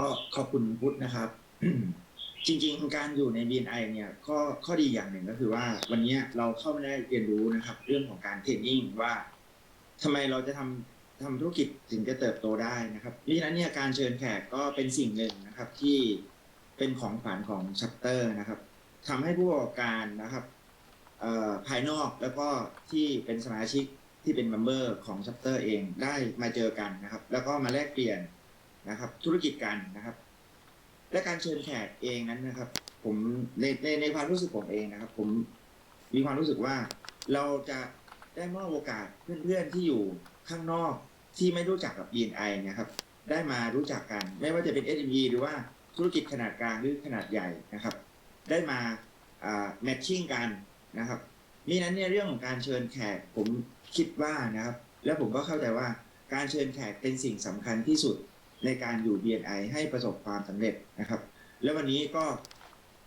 ก็ขอบคุณพุทธนะครับ จริง ๆ การอยู่ใน BNI เนี่ยข้อข้อดีอย่างหนึ่งก็คือว่า วันนี้เราเข้ามาได้เรียนรู้นะครับ เรื่องของการเทรนนิ่งว่าทำไมเราจะทำทำธุรกิจถึงจะเติบโตได้นะครับเพราะฉะนั้นเนี่ยการเชิญแขกก็เป็นสิ่งหนึ่งนะครับที่เป็นของขวัญของชัปเตอร์นะครับทำให้ผู้ประกอบการนะครับภายนอกแล้วก็ที่เป็นสมาชิกที่เป็นเมมเบอร์ของชัปเตอร์เองได้มาเจอกันนะครับ แล้วก็มาแลกเปลี่ยน นะครับ ธุรกิจกันนะครับ และการเชิญแขกเองนั้นนะครับ ผมในในในความรู้สึกผมเองนะครับ ผมมีความรู้สึกว่าเราจะได้มอบโอกาสเพื่อนๆที่อยู่ข้างนอกที่ไม่รู้จักกับ BNI นะครับ ได้มารู้จักกัน ไม่ว่าจะเป็น SME หรือว่าธุรกิจขนาดกลางหรือขนาดใหญ่นะครับ ได้มาแมทชิ่งกันนะครับมินั้นเนี่ยเรื่องของการเชิญแขกผมคิดว่านะครับ แล้วผมก็เข้าใจว่าการเชิญแขกเป็นสิ่งสำคัญที่สุด ในการอยู่ BNI ให้ประสบความสำเร็จนะครับ แล้ววันนี้ก็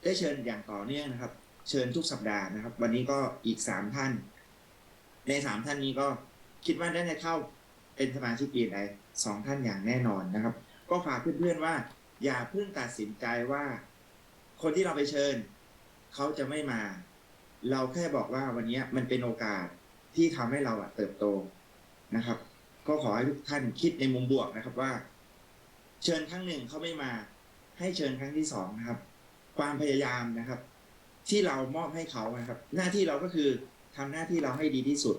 ได้เชิญอย่างต่อเนื่องนะครับ เชิญทุกสัปดาห์นะครับ วันนี้ก็อีกสามท่าน ในสามท่านนี้ก็คิดว่าได้เข้าเป็นสมาชิก BNI สองท่านอย่างแน่นอนนะครับ ก็ฝากเพื่อนๆว่า อย่าเพิ่งตัดสินใจว่า คนที่เราไปเชิญ เขาจะไม่มา เราแค่บอกว่าวันนี้มันเป็นโอกาสที่ทำให้เราอะเติบโตนะครับ ก็ขอให้ทุกท่านคิดในมุมบวกนะครับว่า เชิญครั้งหนึ่งเขาไม่มา ให้เชิญครั้งที่สองนะครับ ความพยายามนะครับ ที่เรามอบให้เขานะครับ หน้าที่เราก็คือทำหน้าที่เราให้ดีที่สุด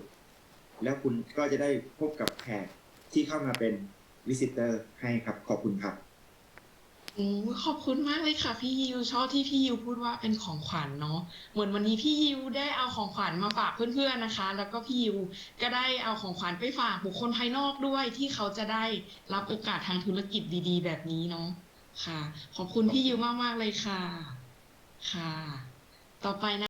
แล้วคุณก็จะได้พบกับแขกที่เข้ามาเป็นวิสิเตอร์ให้ครับขอบคุณครับ อขอบคุณมากเลยค่ะ พี่ยิวชอบที่พี่ยิวพูดว่าเป็นของขวัญเนาะเหมือนวันนี้พี่ยิวได้เอาของขวัญมาฝากเพื่อนๆนะคะ แล้วก็พี่ยิวก็ได้เอาของขวัญไปฝากบุคคลภายนอกด้วยที่เขาจะได้รับโอกาสทางธุรกิจดี ๆ แบบนี้เนาะค่ะ ขอบคุณพี่ยิวมากๆเลยค่ะ ค่ะ ต่อไปนะ